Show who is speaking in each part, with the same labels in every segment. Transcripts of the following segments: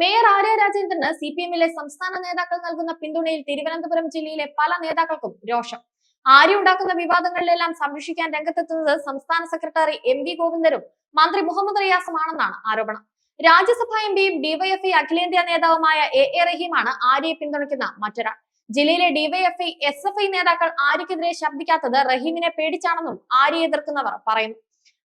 Speaker 1: Mayor Arya രാജേന്ദ്രന് C P എമ്മിലെ സംസ്ഥാന നേതാക്കൾ നൽകുന്ന പിന്തുണയിൽ തിരുവനന്തപുരം ജില്ലയിലെ പല നേതാക്കൾക്കും രോഷം. ആര്യ ഉണ്ടാക്കുന്ന വിവാദങ്ങളിലെല്ലാം സംരക്ഷിക്കാൻ രംഗത്തെത്തുന്നത് സംസ്ഥാന സെക്രട്ടറി എം വി ഗോവിന്ദനും മന്ത്രി മുഹമ്മദ് റിയാസുമാണെന്നാണ് ആരോപണം. രാജ്യസഭാ എം പിയും ഡിവൈഎഫ്ഐ അഖിലേന്ത്യാ നേതാവുമായ എ എ റഹീമാണ് ആര്യയെ പിന്തുണയ്ക്കുന്ന മറ്റൊരാൾ. ജില്ലയിലെ ഡിവൈഎഫ്ഐ എസ് എഫ് ഐ നേതാക്കൾ ആര്യക്കെതിരെ ശബ്ദിക്കാത്തത് റഹീമിനെ പേടിച്ചാണെന്നും ആര്യ എതിർക്കുന്നവർ പറയുന്നു.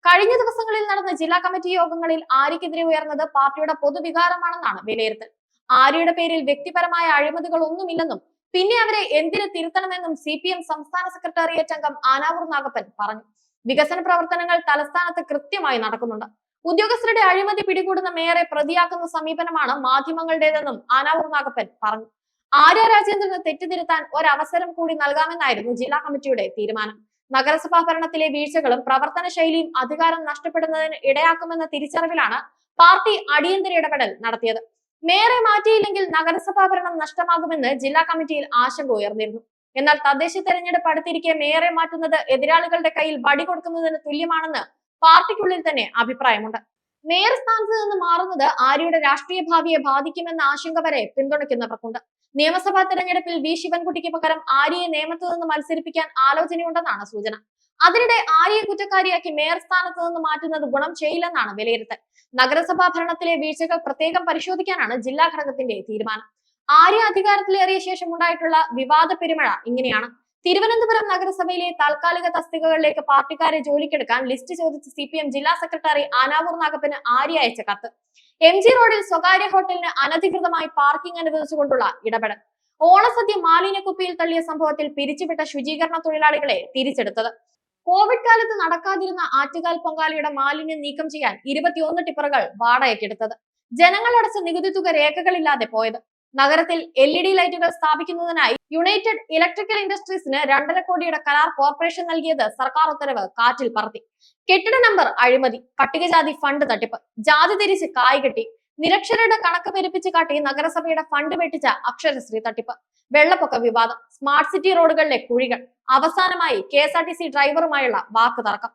Speaker 1: കഴിഞ്ഞ ദിവസങ്ങളിൽ നടന്ന ജില്ലാ കമ്മിറ്റി യോഗങ്ങളിൽ ആര്യക്കെതിരെ ഉയർന്നത് പാർട്ടിയുടെ പൊതുവികാരമാണെന്നാണ് വിലയിരുത്തൽ. ആര്യയുടെ പേരിൽ വ്യക്തിപരമായ അഴിമതികൾ ഒന്നുമില്ലെന്നും പിന്നെ അവരെ എന്തിനു തിരുത്തണമെന്നും സി പി എം സംസ്ഥാന സെക്രട്ടേറിയറ്റ് അംഗം ആനാവൂർ നാഗപ്പൻ പറഞ്ഞു. വികസന പ്രവർത്തനങ്ങൾ തലസ്ഥാനത്ത് കൃത്യമായി നടക്കുന്നുണ്ട്. ഉദ്യോഗസ്ഥരുടെ അഴിമതി പിടികൂടുന്ന മേയറെ പ്രതിയാക്കുന്ന സമീപനമാണ് മാധ്യമങ്ങളുടേതെന്നും ആനാവൂർ നാഗപ്പൻ പറഞ്ഞു. ആര്യ രാജേന്ദ്രന് തെറ്റിതിരുത്താൻ ഒരവസരം കൂടി നൽകാമെന്നായിരുന്നു ജില്ലാ കമ്മിറ്റിയുടെ തീരുമാനം. നഗരസഭാ ഭരണത്തിലെ വീഴ്ചകളും പ്രവർത്തന ശൈലിയും അധികാരം നഷ്ടപ്പെടുന്നതിന് ഇടയാക്കുമെന്ന തിരിച്ചറിവിലാണ് പാർട്ടി അടിയന്തര ഇടപെടൽ നടത്തിയത്. മേയറെ മാറ്റിയില്ലെങ്കിൽ നഗരസഭാ ഭരണം നഷ്ടമാകുമെന്ന് ജില്ലാ കമ്മിറ്റിയിൽ ആശങ്ക ഉയർന്നിരുന്നു. എന്നാൽ തദ്ദേശ തെരഞ്ഞെടുപ്പ് അടുത്തിരിക്കെ മേയറെ മാറ്റുന്നത് എതിരാളികളുടെ കയ്യിൽ വടി കൊടുക്കുന്നതിന് തുല്യമാണെന്ന് പാർട്ടിക്കുള്ളിൽ തന്നെ അഭിപ്രായമുണ്ട്. മേയർ സ്ഥാനത്ത് നിന്ന് മാറുന്നത് ആര്യയുടെ രാഷ്ട്രീയ ഭാവിയെ ബാധിക്കുമെന്ന ആശങ്ക വരെ പിന്തുണയ്ക്കുന്നവർക്കുണ്ട്. നിയമസഭാ തെരഞ്ഞെടുപ്പിൽ വി ശിവൻകുട്ടിക്ക് പകരം ആര്യയെ നിയമത്തു നിന്ന് മത്സരിപ്പിക്കാൻ ആലോചനയുണ്ടെന്നാണ് സൂചന. അതിനിടെ ആര്യയെ കുറ്റക്കാരിയാക്കി മേയർ സ്ഥാനത്ത് നിന്ന് മാറ്റുന്നത് ഗുണം ചെയ്യില്ലെന്നാണ് വിലയിരുത്തൽ. നഗരസഭാ ഭരണത്തിലെ വീഴ്ചകൾ പ്രത്യേകം പരിശോധിക്കാനാണ് ജില്ലാ ഘടകത്തിന്റെ തീരുമാനം. ആര്യ അധികാരത്തിലേറിയ ശേഷം ഉണ്ടായിട്ടുള്ള വിവാദ പെരുമഴ ഇങ്ങനെയാണ്. തിരുവനന്തപുരം നഗരസഭയിലെ താൽക്കാലിക തസ്തികകളിലേക്ക് പാർട്ടിക്കാരെ ജോലിക്കെടുക്കാൻ ലിസ്റ്റ് ചോദിച്ച് സി പി എം ജില്ലാ സെക്രട്ടറി ആനാവൂർ നാഗപ്പന് ആര്യ അയച്ച കത്ത്. എം ജി റോഡിൽ സ്വകാര്യ ഹോട്ടലിന് അനധികൃതമായി പാർക്കിംഗ് അനുവദിച്ചുകൊണ്ടുള്ള ഇടപെടൽ. ഓണസദ്യ മാലിന്യക്കുപ്പിയിൽ തള്ളിയ സംഭവത്തിൽ പിരിച്ചുവിട്ട ശുചീകരണ തൊഴിലാളികളെ തിരിച്ചെടുത്തത്. കോവിഡ് കാലത്ത് നടക്കാതിരുന്ന ആറ്റുകാൽ പൊങ്കാലയുടെ മാലിന്യം നീക്കം ചെയ്യാൻ ഇരുപത്തിയൊന്ന് ടിപ്പറുകൾ വാടകയ്ക്കെടുത്തത്. ജനങ്ങൾ അടച്ച നികുതി തുക രേഖകളില്ലാതെ പോയത്. നഗരത്തിൽ എൽ ഇ ഡി ലൈറ്റുകൾ സ്ഥാപിക്കുന്നതിനായി യുണൈറ്റഡ് ഇലക്ട്രിക്കൽ ഇൻഡസ്ട്രീസിന് രണ്ടര കോടിയുടെ കരാർ കോർപ്പറേഷൻ നൽകിയത് സർക്കാർ ഉത്തരവ് കാറ്റിൽ പറത്തി. കെട്ടിട നമ്പർ അഴിമതി പട്ടികജാതി ഫണ്ട് തട്ടിപ്പ് ജാതി തിരിച്ച് കായ് കെട്ടി നിരക്ഷരരുടെ കണക്ക് പെരുപ്പിച്ച് കാട്ടി നഗരസഭയുടെ ഫണ്ട് വെട്ടിച്ച അക്ഷരശ്രീ തട്ടിപ്പ് വെള്ളപ്പൊക്ക വിവാദം സ്മാർട്ട് സിറ്റി റോഡുകളിലെ കുഴികൾ അവസാനമായി കെ ഡ്രൈവറുമായുള്ള വാക്ക് തർക്കം.